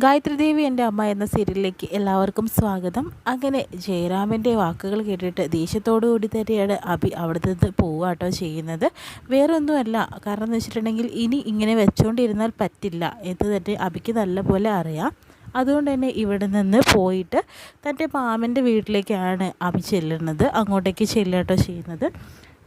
ഗായത്രി ദേവി എന്റെ അമ്മ എന്ന സീരിയലിലേക്ക് എല്ലാവർക്കും സ്വാഗതം. അങ്ങനെ ജയരാമന്റെ വാക്കുകൾ കേട്ടിട്ട് ദേഷ്യത്തോടു കൂടി തന്നെയാണ് അഭി അവിടെ നിന്ന് പോവാട്ടോ ചെയ്യുന്നത്. വേറെ ഒന്നുമല്ല കാരണം എന്ന് വെച്ചിട്ടുണ്ടെങ്കിൽ ഇനി ഇങ്ങനെ വെച്ചുകൊണ്ടിരുന്നാൽ പറ്റില്ല എന്ന് തന്നെ അഭിക്ക് നല്ലപോലെ അറിയാം. അതുകൊണ്ട് തന്നെ ഇവിടെ നിന്ന് പോയിട്ട് തന്റെ മാമന്റെ വീട്ടിലേക്കാണ് അഭി ചെല്ലുന്നത് അങ്ങോട്ടേക്ക് ചെല്ലുകട്ടോ ചെയ്യുന്നത്.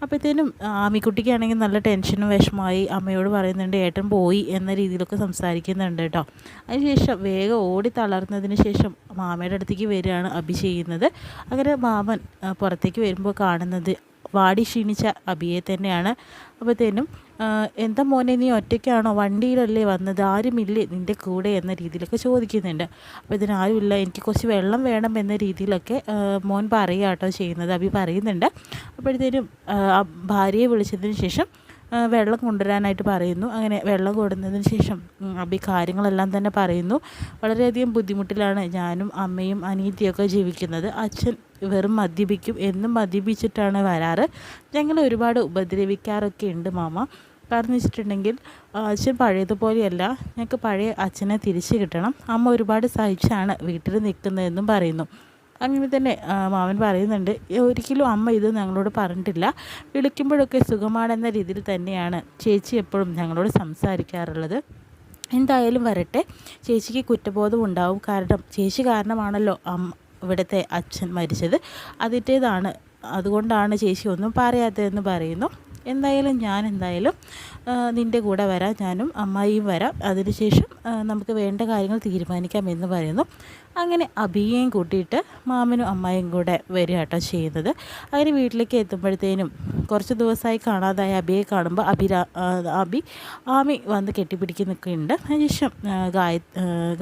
അപ്പോഴത്തേനും ആമിക്കുട്ടിക്കാണെങ്കിൽ നല്ല ടെൻഷനും വിഷമമായി അമ്മയോട് പറയുന്നുണ്ട് ഏട്ടൻ പോയി എന്ന രീതിയിലൊക്കെ സംസാരിക്കുന്നുണ്ട് കേട്ടോ. അതിനുശേഷം വേഗം ഓടി തളർന്നതിന് ശേഷം മാമയുടെ അടുത്തേക്ക് വരികയാണ് അഭി ചെയ്യുന്നത്. അങ്ങനെ മാമൻ പുറത്തേക്ക് വരുമ്പോൾ കാണുന്നത് വാടി ക്ഷീണിച്ച അബിയെ തന്നെയാണ്. അപ്പോഴത്തേനും എന്താ മോനെ നീ ഒറ്റയ്ക്കാണോ? വണ്ടിയിലല്ലേ വന്നത്? ആരുമില്ലേ നിന്റെ കൂടെ എന്ന രീതിയിലൊക്കെ ചോദിക്കുന്നുണ്ട്. അപ്പോൾ ഇതിന് ആരുമില്ല. എനിക്ക് കുറച്ച് വെള്ളം വേണം എന്ന രീതിയിലൊക്കെ മോൻ പറയുക കേട്ടോ ചെയ്യുന്നത്. അബി പറയുന്നുണ്ട്. അപ്പോഴത്തേനും ഭാര്യയെ വിളിച്ചതിന് ശേഷം വെള്ളം കൊണ്ടുവരാനായിട്ട് പറയുന്നു. അങ്ങനെ വെള്ളം കൊടുത്തതിന് ശേഷം അബി കാര്യങ്ങളെല്ലാം തന്നെ പറയുന്നു. വളരെയധികം ബുദ്ധിമുട്ടിലാണ് ഞാനും അമ്മയും അനീതിയൊക്കെ ജീവിക്കുന്നത്. അച്ഛൻ വെറും മദ്യപിക്കും. എന്നും മദ്യപിച്ചിട്ടാണ് വരാറ്. ഞങ്ങളെ ഒരുപാട് ഉപദ്രവിക്കാറൊക്കെ ഉണ്ട് മാമ. കാരണം വെച്ചിട്ടുണ്ടെങ്കിൽ അച്ഛൻ പഴയതുപോലെയല്ല. ഞങ്ങൾക്ക് പഴയ അച്ഛനെ തിരിച്ചു കിട്ടണം. അമ്മ ഒരുപാട് സഹിച്ചാണ് വീട്ടിൽ നിൽക്കുന്നതെന്നും പറയുന്നു. അങ്ങനെ തന്നെ മാമൻ പറയുന്നുണ്ട് ഒരിക്കലും അമ്മ ഇത് ഞങ്ങളോട് പറഞ്ഞിട്ടില്ല. വിളിക്കുമ്പോഴൊക്കെ സുഖമാണെന്ന രീതിയിൽ തന്നെയാണ് ചേച്ചി എപ്പോഴും ഞങ്ങളോട് സംസാരിക്കാറുള്ളത്. എന്തായാലും വരട്ടെ. ചേച്ചിക്ക് കുറ്റബോധം ഉണ്ടാവും കാരണം ചേച്ചി കാരണമാണല്ലോ അമ്മ ഇവിടുത്തെ അച്ഛൻ മരിച്ചത്. അതിന്റേതാണ് അതുകൊണ്ടാണ് ചേച്ചി ഒന്നും പറയാത്തതെന്ന് പറയുന്നു. എന്തായാലും ഞാൻ എന്തായാലും നിന്റെ കൂടെ വരാം. ഞാനും അമ്മായിയും വരാം. അതിനുശേഷം നമുക്ക് വേണ്ട കാര്യങ്ങൾ തീരുമാനിക്കാം എന്ന് പറയുന്നു. അങ്ങനെ അബിയേയും കൂട്ടിയിട്ട് മാമനും അമ്മായിയും കൂടെ വരിക കേട്ടോ ചെയ്യുന്നത് അങ്ങനെ വീട്ടിലേക്ക് എത്തുമ്പോഴത്തേനും കുറച്ച് ദിവസമായി കാണാതായ അബിയെ കാണുമ്പോൾ അബി അബി ആമി വന്ന് കെട്ടിപ്പിടിക്കുന്നൊക്കെയുണ്ട്. അതിനുശേഷം ഗായ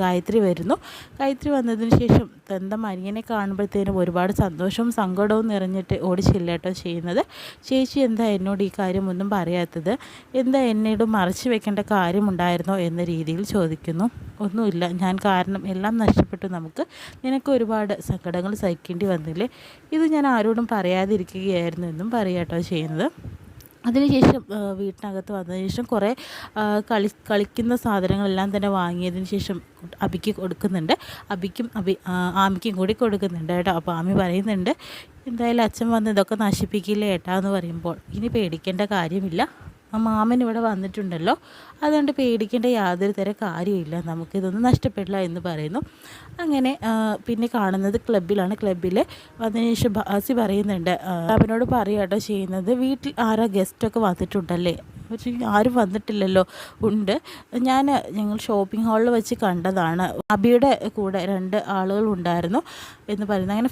ഗായത്രി വരുന്നു. ഗായത്രി വന്നതിന് ശേഷം സ്വന്തം അനിയനെ കാണുമ്പോഴത്തേനും ഒരുപാട് സന്തോഷവും സങ്കടവും നിറഞ്ഞിട്ട് ഓടി ചെല്ലേട്ടോ ചെയ്യുന്നത്. ചേച്ചി എന്താ എന്നോട് ഈ കാര്യം ഒന്നും പറയാത്തത്? എന്താ എന്നോട് മറച്ചു വെക്കേണ്ട കാര്യമുണ്ടായിരുന്നോ എന്ന രീതിയിൽ ചോദിക്കുന്നു. ഒന്നുമില്ല. ഞാൻ കാരണം എല്ലാം നഷ്ടപ്പെട്ടു നമുക്ക്. നിനക്ക് ഒരുപാട് സങ്കടങ്ങൾ സഹിക്കേണ്ടി വന്നില്ലേ? ഇത് ഞാൻ ആരോടും പറയാതിരിക്കുകയായിരുന്നു എന്നും പറയാട്ടോ ചെയ്യുന്നത്. അതിനുശേഷം വീട്ടിനകത്ത് വന്നതിന് ശേഷം കുറേ കളി കളിക്കുന്ന സാധനങ്ങളെല്ലാം തന്നെ വാങ്ങിയതിന് ശേഷം അബിക്ക് കൊടുക്കുന്നുണ്ട്. അബിക്കും അബി ആമിക്കും കൂടി കൊടുക്കുന്നുണ്ട് കേട്ടോ. അപ്പോൾ ആമി പറയുന്നുണ്ട് എന്തായാലും അച്ഛൻ വന്ന് ഇതൊക്കെ നശിപ്പിക്കില്ല ഏട്ടാ? എന്ന് പറയുമ്പോൾ ഇനി പേടിക്കേണ്ട കാര്യമില്ല. മാമൻ ഇവിടെ വന്നിട്ടുണ്ടല്ലോ. അതുകൊണ്ട് പേടിക്കേണ്ട യാതൊരു തരം കാര്യമില്ല നമുക്കിതൊന്നും നഷ്ടപ്പെടില്ല എന്ന് പറയുന്നു. അങ്ങനെ പിന്നെ കാണുന്നത് ക്ലബിലാണ് ക്ലബിൽ വന്നതിന് ശേഷം ബാസി പറയുന്നുണ്ട് അവനോട് പറയാട്ടോ ചെയ്യുന്നത്. വീട്ടിൽ ആരാ ഗസ്റ്റൊക്കെ വന്നിട്ടുണ്ടല്ലേ? പക്ഷേ ആരും വന്നിട്ടില്ലല്ലോ. ഉണ്ട്. ഞാൻ ഞങ്ങൾ ഷോപ്പിംഗ് ഹാളിൽ വെച്ച് കണ്ടതാണ്. അബിയുടെ കൂടെ രണ്ട് ആളുകൾ ഉണ്ടായിരുന്നു എന്ന് പറയുന്നത് അങ്ങനെ